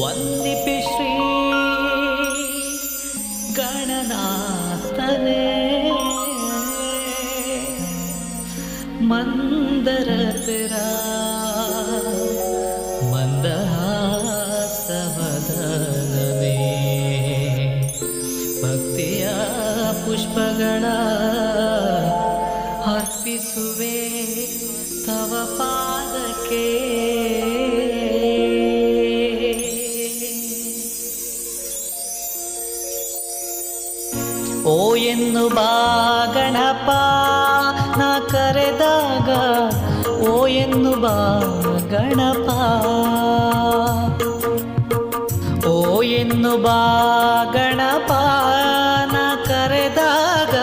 ವಂದಿಪೆ ಶ್ರೀ ಗಣನಾಥನೇ ಮಂದರಪಿರ ಮಂದಹಾಸವದನವೇ ಭಕ್ತಿಯ ಪುಷ್ಪಗಳ ಅರ್ಪಿಸುವೆ ತವ ಪಾದಕ್ಕೆ. ಓ ಎನ್ನು ಬಾ ಗಣಪ ನಾ ಕರೆದಾಗ, ಓ ಎನ್ನು ಬಾ ಗಣಪ ಓ ಎನ್ನು ಬಾ ಗಣಪ ನಾ ಕರೆದಾಗ